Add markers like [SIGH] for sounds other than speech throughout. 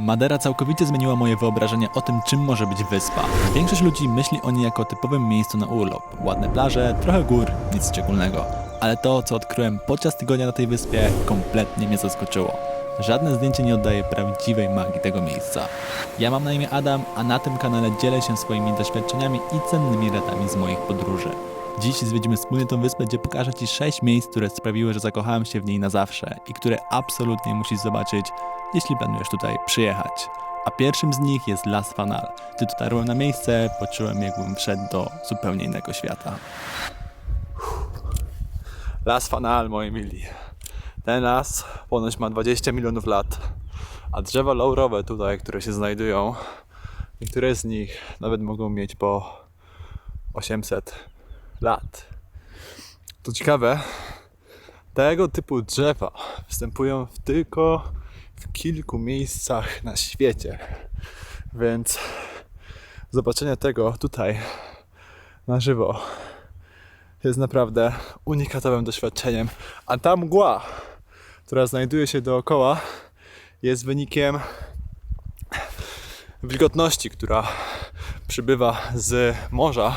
Madera całkowicie zmieniła moje wyobrażenie o tym, czym może być wyspa. Większość ludzi myśli o niej jako typowym miejscu na urlop. Ładne plaże, trochę gór, nic szczególnego. Ale to, co odkryłem podczas tygodnia na tej wyspie, kompletnie mnie zaskoczyło. Żadne zdjęcie nie oddaje prawdziwej magii tego miejsca. Ja mam na imię Adam, a na tym kanale dzielę się swoimi doświadczeniami i cennymi radami z moich podróży. Dziś zwiedzimy wspólnie tą wyspę, gdzie pokażę Ci 6 miejsc, które sprawiły, że zakochałem się w niej na zawsze i które absolutnie musisz zobaczyć, jeśli planujesz tutaj przyjechać. A pierwszym z nich jest Las Fanal. Gdy dotarłem na miejsce, poczułem jakbym wszedł do zupełnie innego świata. Las Fanal, moi mili. Ten las ponoć ma 20 milionów lat, a drzewa laurowe tutaj, które się znajdują, niektóre z nich nawet mogą mieć po 800 lat. To ciekawe, tego typu drzewa występują tylko w kilku miejscach na świecie. Więc zobaczenie tego tutaj na żywo jest naprawdę unikatowym doświadczeniem. A ta mgła, która znajduje się dookoła, jest wynikiem wilgotności, która przybywa z morza,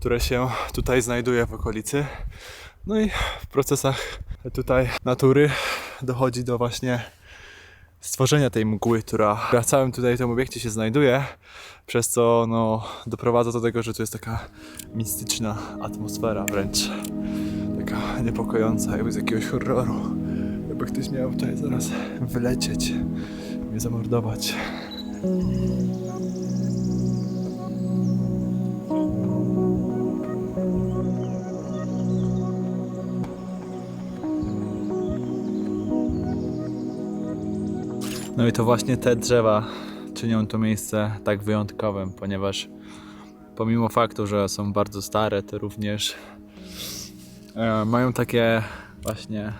które się tutaj znajduje w okolicy. No i w procesach tutaj natury dochodzi do właśnie stworzenia tej mgły, która w całym tutaj tym obiekcie się znajduje, przez co no, doprowadza do tego, że tu jest taka mistyczna atmosfera wręcz taka niepokojąca, jakby z jakiegoś horroru. Jakby ktoś miał tutaj zaraz wylecieć, mnie zamordować. No i to właśnie te drzewa czynią to miejsce tak wyjątkowym, ponieważ pomimo faktu, że są bardzo stare, to również e, mają takie właśnie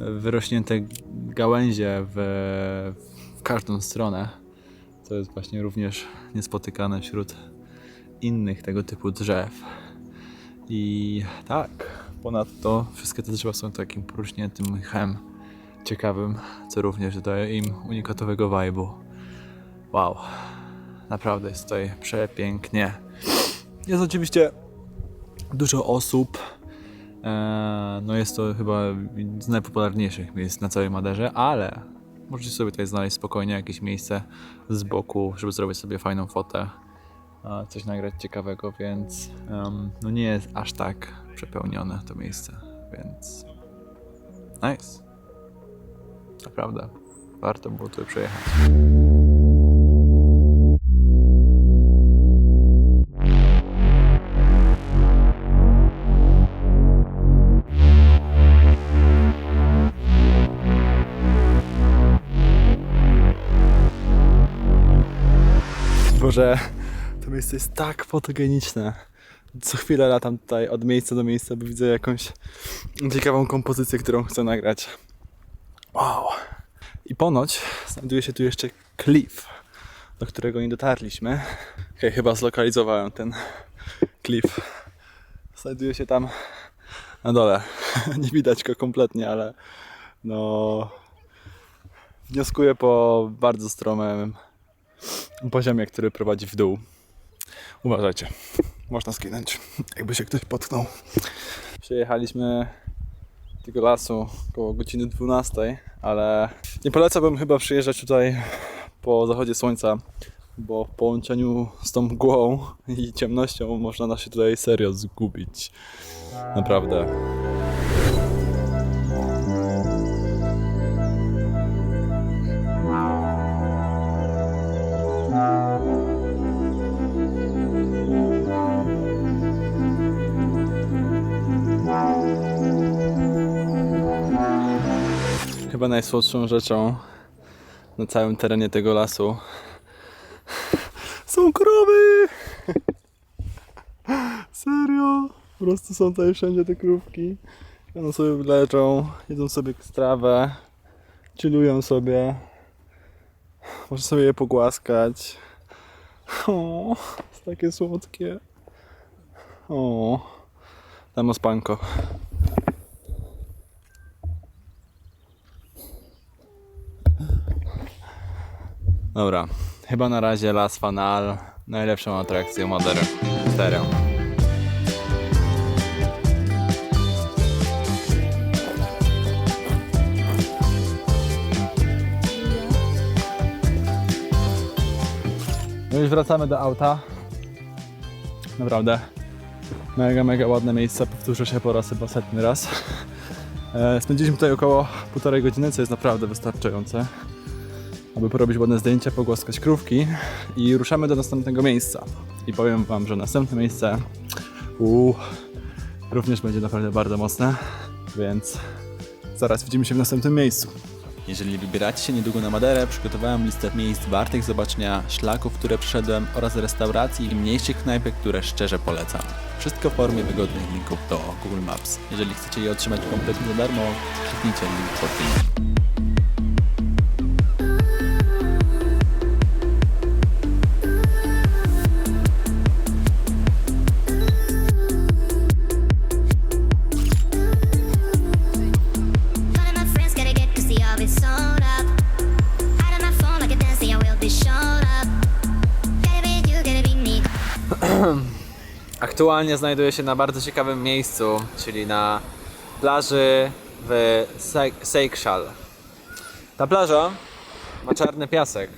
wyrośnięte gałęzie w, w każdą stronę. To jest właśnie również niespotykane wśród innych tego typu drzew. I tak, ponadto wszystkie te drzewa są takim porośniętym mchem ciekawym, co również dodaje im unikatowego vibe'u. Wow, naprawdę jest tutaj przepięknie. Jest oczywiście dużo osób. Eee, no jest to chyba z najpopularniejszych miejsc na całej Maderze, ale możecie sobie tutaj znaleźć spokojnie jakieś miejsce z boku, żeby zrobić sobie fajną fotę, coś nagrać ciekawego, więc no nie jest aż tak przepełnione to miejsce, więc nice. Naprawdę, warto było tutaj przejechać. Boże, to miejsce jest tak fotogeniczne. Co chwilę latam tutaj od miejsca do miejsca, bo widzę jakąś ciekawą kompozycję, którą chcę nagrać. Wow. I ponoć znajduje się tu jeszcze klif, do którego nie dotarliśmy. Okej, chyba zlokalizowałem ten klif. Znajduje się tam na dole. [LAUGHS] nie widać go kompletnie, ale no wnioskuję po bardzo stromym poziomie, który prowadzi w dół. Uważajcie, można skinąć, jakby się ktoś potknął. Przyjechaliśmy tego lasu około godziny 12, ale nie polecałbym chyba przyjeżdżać tutaj po zachodzie słońca, bo w połączeniu z tą mgłą i ciemnością można się tutaj serio zgubić. Naprawdę. Chyba najsłodszą rzeczą na całym terenie tego lasu są krowy! Serio? Po prostu są tutaj wszędzie te krówki. One sobie leżą, jedzą sobie strawę, chillują sobie. Może sobie je pogłaskać. O, takie słodkie. O, tam spanko. Dobra, chyba na razie Las Fanal najlepszą atrakcją Madery. Serio. No już wracamy do auta. Naprawdę. Mega, mega ładne miejsce. Powtórzę się po raz chyba setny raz. E, Spędziliśmy tutaj około półtorej godziny, co jest naprawdę wystarczające, aby porobić ładne zdjęcia, pogłaskać krówki i ruszamy do następnego miejsca. I powiem Wam, że następne miejsce uu, również będzie naprawdę bardzo mocne, więc zaraz widzimy się w następnym miejscu. Jeżeli wybieracie się niedługo na Maderę, przygotowałem listę miejsc wartych zobaczenia, szlaków, które przeszedłem oraz restauracji i mniejszych knajpek, które szczerze polecam. Wszystko w formie wygodnych linków do Google Maps. Jeżeli chcecie je otrzymać kompletnie za darmo, kliknijcie link pod filmem. Aktualnie znajduję się na bardzo ciekawym miejscu, czyli na plaży w Se- Seychelles. Ta plaża ma czarny piasek.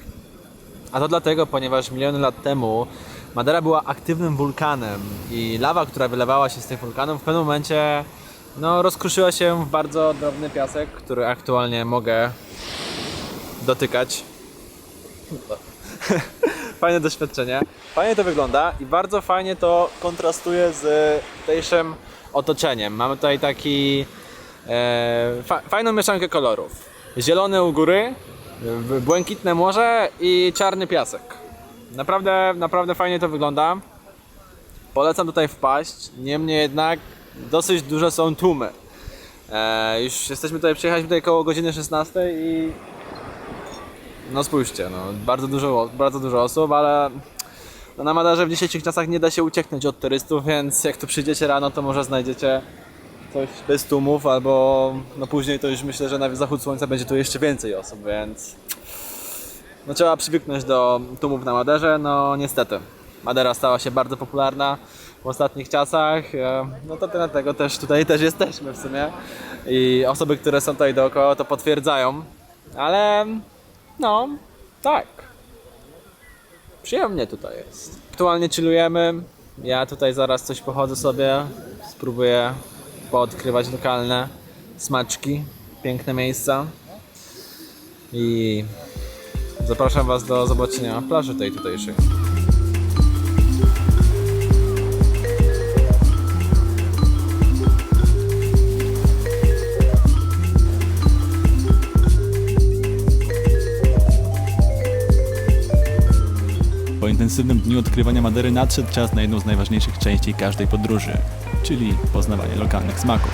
A to dlatego, ponieważ miliony lat temu Madera była aktywnym wulkanem i lawa, która wylewała się z tych wulkanów w pewnym momencie no, rozkruszyła się w bardzo drobny piasek, który aktualnie mogę dotykać. [LAUGHS] fajne doświadczenie. Fajnie to wygląda i bardzo fajnie to kontrastuje z tutejszym otoczeniem. Mamy tutaj taki e, fa, fajną mieszankę kolorów. Zielony u góry, błękitne morze i czarny piasek. Naprawdę, naprawdę fajnie to wygląda. Polecam tutaj wpaść, niemniej jednak dosyć duże są tłumy. E, już jesteśmy tutaj, przyjechaliśmy tutaj koło godziny 16 i no spójrzcie, no, bardzo, dużo, bardzo dużo osób, ale no, na Madarze w dzisiejszych czasach nie da się ucieknąć od turystów, więc jak tu przyjdziecie rano, to może znajdziecie coś bez tłumów, albo no później to już myślę, że na zachód słońca będzie tu jeszcze więcej osób, więc no trzeba przywyknąć do tłumów na Maderze, no niestety. Madera stała się bardzo popularna w ostatnich czasach, e, no to dlatego też tutaj też jesteśmy w sumie. I osoby, które są tutaj dookoła to potwierdzają, ale no, tak. Przyjemnie tutaj jest. Aktualnie chillujemy. Ja tutaj zaraz coś pochodzę sobie. Spróbuję poodkrywać lokalne smaczki. Piękne miejsca. I zapraszam Was do zobaczenia plaży tej tutejszej. Intensywnym dniu odkrywania Madery nadszedł czas na jedną z najważniejszych części każdej podróży, czyli poznawanie lokalnych smaków.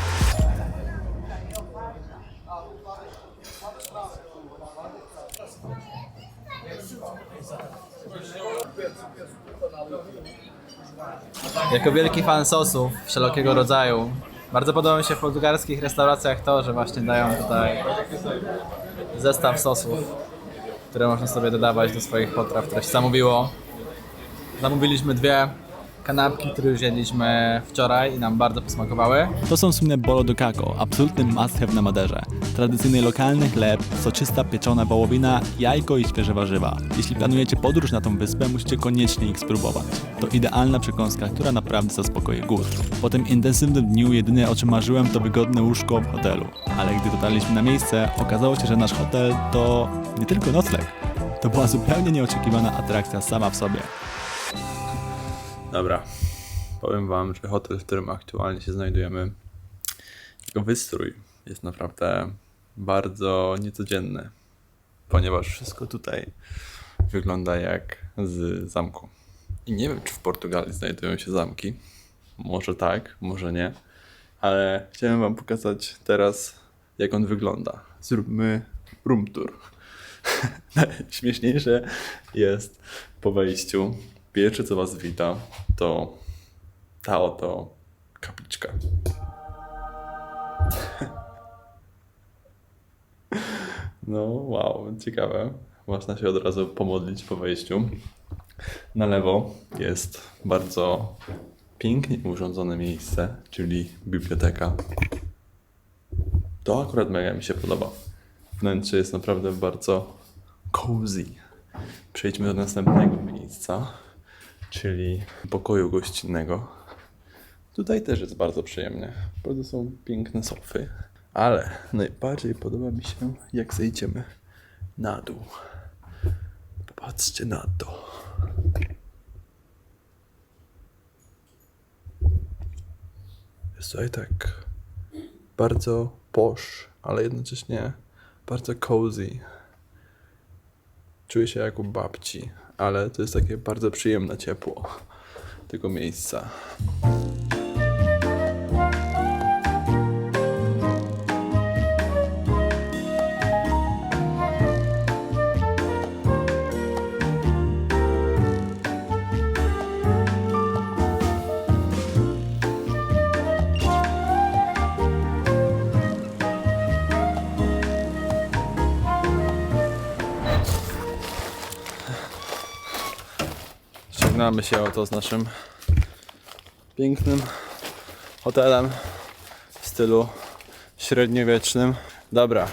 Jako wielki fan sosów wszelkiego rodzaju, bardzo podoba mi się w portugalskich restauracjach to, że właśnie dają tutaj zestaw sosów, które można sobie dodawać do swoich potraw, które się zamówiło. Zamówiliśmy dwie kanapki, które już jedliśmy wczoraj i nam bardzo posmakowały. To są słynne bolo do caco, absolutny must have na Maderze. Tradycyjny lokalny chleb, soczysta pieczona wołowina, jajko i świeże warzywa. Jeśli planujecie podróż na tą wyspę, musicie koniecznie ich spróbować. To idealna przekąska, która naprawdę zaspokoi głód. Po tym intensywnym dniu jedyne o czym marzyłem to wygodne łóżko w hotelu. Ale gdy dotarliśmy na miejsce, okazało się, że nasz hotel to nie tylko nocleg. To była zupełnie nieoczekiwana atrakcja sama w sobie. Dobra, powiem Wam, że hotel, w którym aktualnie się znajdujemy, jego wystrój jest naprawdę bardzo niecodzienny, ponieważ wszystko tutaj wygląda jak z zamku. I nie wiem, czy w Portugalii znajdują się zamki. Może tak, może nie, ale chciałem Wam pokazać teraz, jak on wygląda. Zróbmy room tour. [LAUGHS] Najśmieszniejsze jest po wejściu. Pierwsze, co Was wita, to ta oto kapliczka. [LAUGHS] No, wow, ciekawe. można się od razu pomodlić po wejściu. Na lewo jest bardzo pięknie urządzone miejsce, czyli biblioteka. To akurat mega mi się podoba. Wnętrze jest naprawdę bardzo cozy. Przejdźmy do następnego miejsca, czyli pokoju gościnnego. Tutaj też jest bardzo przyjemnie. Bardzo są piękne sofy. Ale najbardziej podoba mi się, jak zejdziemy na dół. Popatrzcie na to. Jest tutaj tak bardzo posh, ale jednocześnie bardzo cozy. Czuję się jak u babci, ale to jest takie bardzo przyjemne ciepło tego miejsca. Żegnamy się oto z naszym pięknym hotelem w stylu średniowiecznym. Dobra,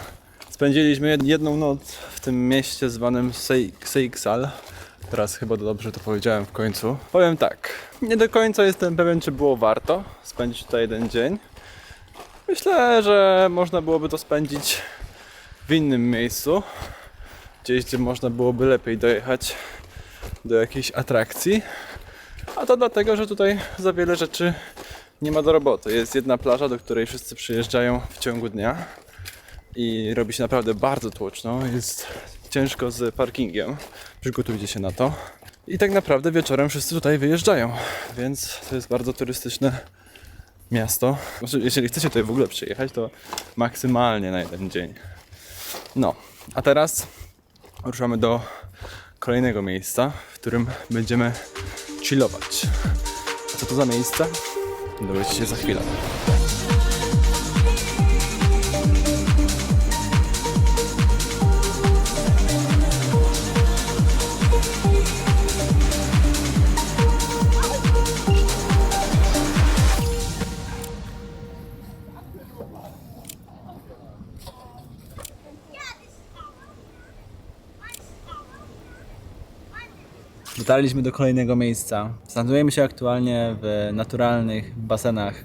spędziliśmy jed- jedną noc w tym mieście zwanym Seyksal. Teraz chyba dobrze to powiedziałem w końcu. Powiem tak, nie do końca jestem pewien, czy było warto spędzić tutaj jeden dzień. Myślę, że można byłoby to spędzić w innym miejscu. Gdzieś, gdzie można byłoby lepiej dojechać do jakiejś atrakcji. A to dlatego, że tutaj za wiele rzeczy nie ma do roboty. Jest jedna plaża, do której wszyscy przyjeżdżają w ciągu dnia i robi się naprawdę bardzo tłoczno. Jest ciężko z parkingiem. Przygotujcie się na to. I tak naprawdę wieczorem wszyscy tutaj wyjeżdżają, więc to jest bardzo turystyczne miasto. Znaczy, Jeżeli chcecie tutaj w ogóle przyjechać, to maksymalnie na jeden dzień. No, a teraz ruszamy do kolejnego miejsca, w którym będziemy chillować. A co to za miejsce? Dowiecie się za chwilę. Dotarliśmy do kolejnego miejsca. Znajdujemy się aktualnie w naturalnych basenach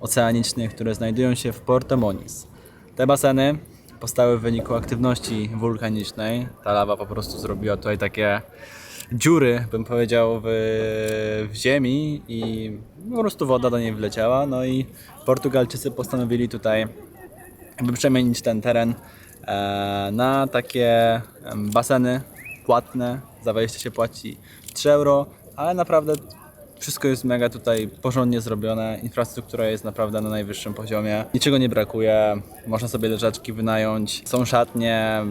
oceanicznych, które znajdują się w Porto Moniz. Te baseny powstały w wyniku aktywności wulkanicznej. Ta lawa po prostu zrobiła tutaj takie dziury, bym powiedział, w, w ziemi i po prostu woda do niej wleciała. No i Portugalczycy postanowili tutaj jakby przemienić ten teren e, na takie baseny płatne. Za wejście się płaci 3 euro, ale naprawdę wszystko jest mega tutaj porządnie zrobione. Infrastruktura jest naprawdę na najwyższym poziomie. Niczego nie brakuje. Można sobie leżaczki wynająć. Są szatnie,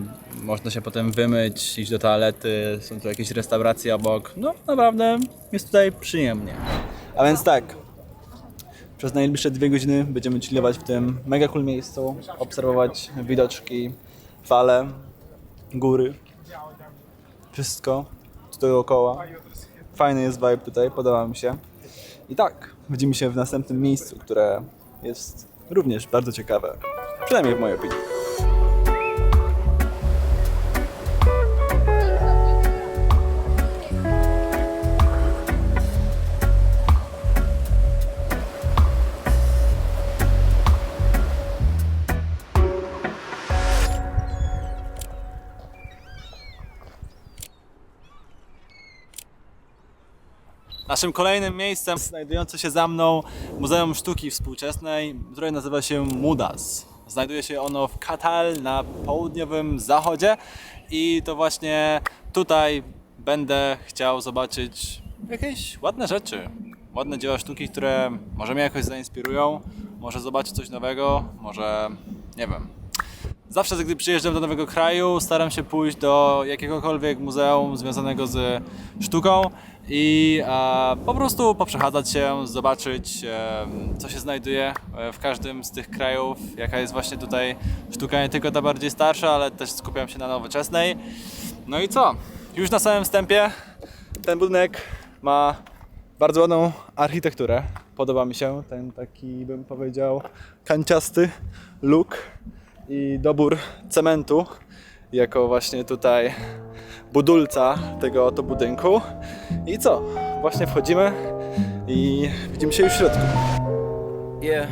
można się potem wymyć, iść do toalety. Są tu jakieś restauracje obok. No naprawdę jest tutaj przyjemnie. A więc tak, przez najbliższe dwie godziny będziemy chillować w tym mega cool miejscu, obserwować widoczki, fale, góry, wszystko tutaj dookoła. Fajny jest vibe tutaj, podoba mi się. I tak, widzimy się w następnym miejscu, które jest również bardzo ciekawe. Przynajmniej w mojej opinii. Naszym kolejnym miejscem znajdujące się za mną Muzeum Sztuki Współczesnej, które nazywa się Mudas. Znajduje się ono w Katal na południowym zachodzie i to właśnie tutaj będę chciał zobaczyć jakieś ładne rzeczy. Ładne dzieła sztuki, które może mnie jakoś zainspirują, może zobaczyć coś nowego, może nie wiem, Zawsze, gdy przyjeżdżam do nowego kraju, staram się pójść do jakiegokolwiek muzeum związanego z sztuką i e, po prostu poprzechadzać się, zobaczyć, e, co się znajduje e, w każdym z tych krajów, jaka jest właśnie tutaj sztuka, nie tylko ta bardziej starsza, ale też skupiam się na nowoczesnej. No i co? Już na samym wstępie ten budynek ma bardzo ładną architekturę. Podoba mi się ten taki, bym powiedział, kanciasty look i dobór cementu jako właśnie tutaj budulca tego oto budynku. I co? Właśnie wchodzimy i widzimy się już w środku. Yeah.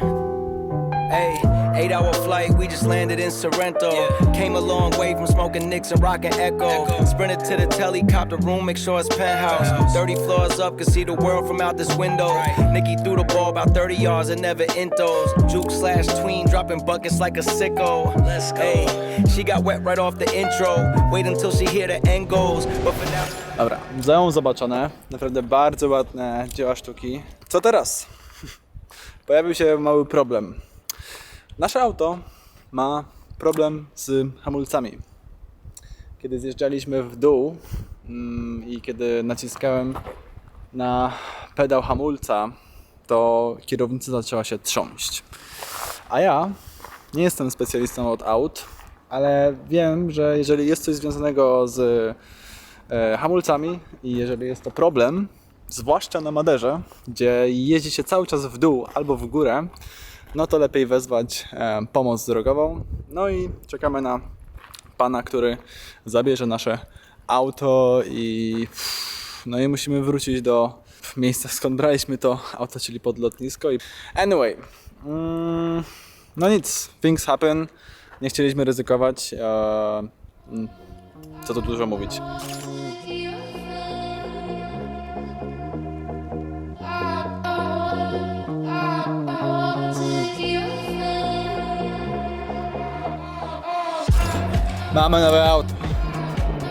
Hey, eight hour flight, we just landed in Sorrento. Came a long way from smoking Nicks and rocking Echo. Sprinted to the helicopter room, make sure it's penthouse. 30 floors up, can see the world from out this window. Right. Nikki threw the ball about 30 yards and never intos. Juke slash tween, dropping buckets like a sicko. Let's go. Hey, she got wet right off the intro. Wait until she hear the end goals. But for now. Dobra, muzeum zobaczone. Naprawdę bardzo ładne dzieła sztuki. Co teraz? [LAUGHS] Pojawił się mały problem. Nasze auto ma problem z hamulcami. Kiedy zjeżdżaliśmy w dół mm, i kiedy naciskałem na pedał hamulca, to kierownica zaczęła się trząść. A ja nie jestem specjalistą od aut, ale wiem, że jeżeli jest coś związanego z e, hamulcami i jeżeli jest to problem, zwłaszcza na Maderze, gdzie jeździ się cały czas w dół albo w górę, no to lepiej wezwać e, pomoc drogową. No i czekamy na pana, który zabierze nasze auto i no i musimy wrócić do miejsca skąd braliśmy to auto, czyli pod lotnisko. I anyway, mm, no nic, things happen. Nie chcieliśmy ryzykować. E, mm, co tu dużo mówić. Mamy nowe auto.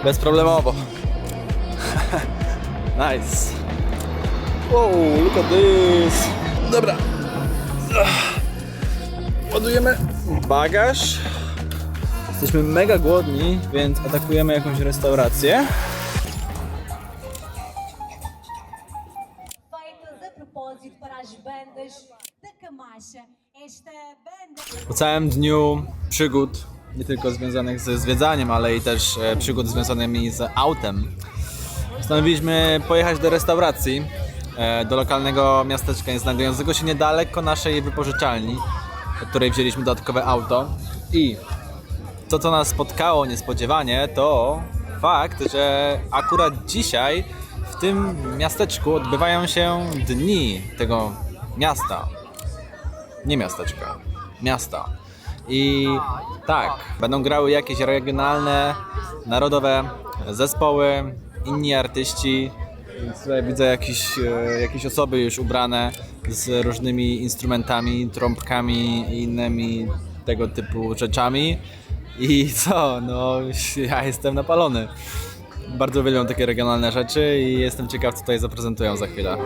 Bezproblemowo. [LAUGHS] nice. Wow, look at this. Dobra. Ładujemy bagaż. Jesteśmy mega głodni, więc atakujemy jakąś restaurację. Po całym dniu przygód, nie tylko związanych ze zwiedzaniem, ale i też e, przygód związanymi z autem, postanowiliśmy pojechać do restauracji, e, do lokalnego miasteczka znajdującego się niedaleko naszej wypożyczalni, od której wzięliśmy dodatkowe auto. I to, co nas spotkało niespodziewanie, to fakt, że akurat dzisiaj w tym miasteczku odbywają się dni tego miasta nie miasteczka, miasta. I tak, będą grały jakieś regionalne, narodowe zespoły, inni artyści. Tutaj widzę jakieś, e, jakieś osoby już ubrane z różnymi instrumentami, trąbkami i innymi tego typu rzeczami. I [LAUGHS] co? No, ja jestem napalony. Bardzo uwielbiam takie regionalne rzeczy i jestem ciekaw, co tutaj zaprezentują za chwilę.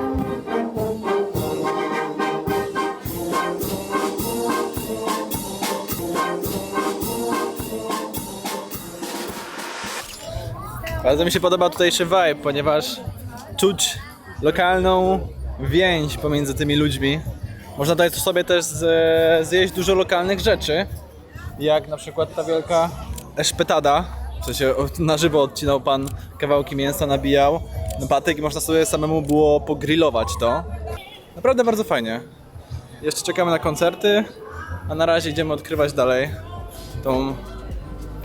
Bardzo mi się podoba tutejszy vibe, ponieważ czuć lokalną więź pomiędzy tymi ludźmi. Można tutaj sobie też zjeść dużo lokalnych rzeczy, jak na przykład ta wielka eszpetada. W sensie na żywo odcinał pan kawałki mięsa, nabijał na patyk i można sobie samemu było pogrillować to. Naprawdę bardzo fajnie. Jeszcze czekamy na koncerty, a na razie idziemy odkrywać dalej tą,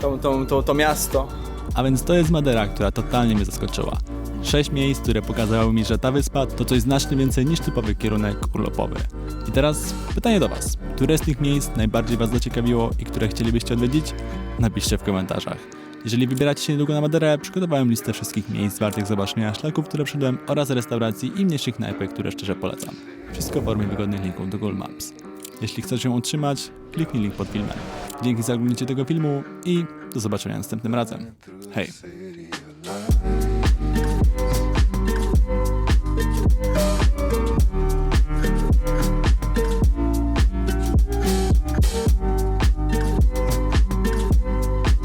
tą, tą, tą, to miasto. A więc to jest Madera, która totalnie mnie zaskoczyła. Sześć miejsc, które pokazały mi, że ta wyspa to coś znacznie więcej niż typowy kierunek urlopowy. I teraz pytanie do Was. Które z tych miejsc najbardziej Was zaciekawiło i które chcielibyście odwiedzić? Napiszcie w komentarzach. Jeżeli wybieracie się niedługo na Maderę, przygotowałem listę wszystkich miejsc wartych zobaczenia, szlaków, które przyszedłem oraz restauracji i mniejszych knajpek, które szczerze polecam. Wszystko w formie wygodnych linków do Google Maps. Jeśli chcesz się utrzymać, kliknij link pod filmem. Dzięki za oglądnięcie tego filmu i do zobaczenia następnym razem. Hej!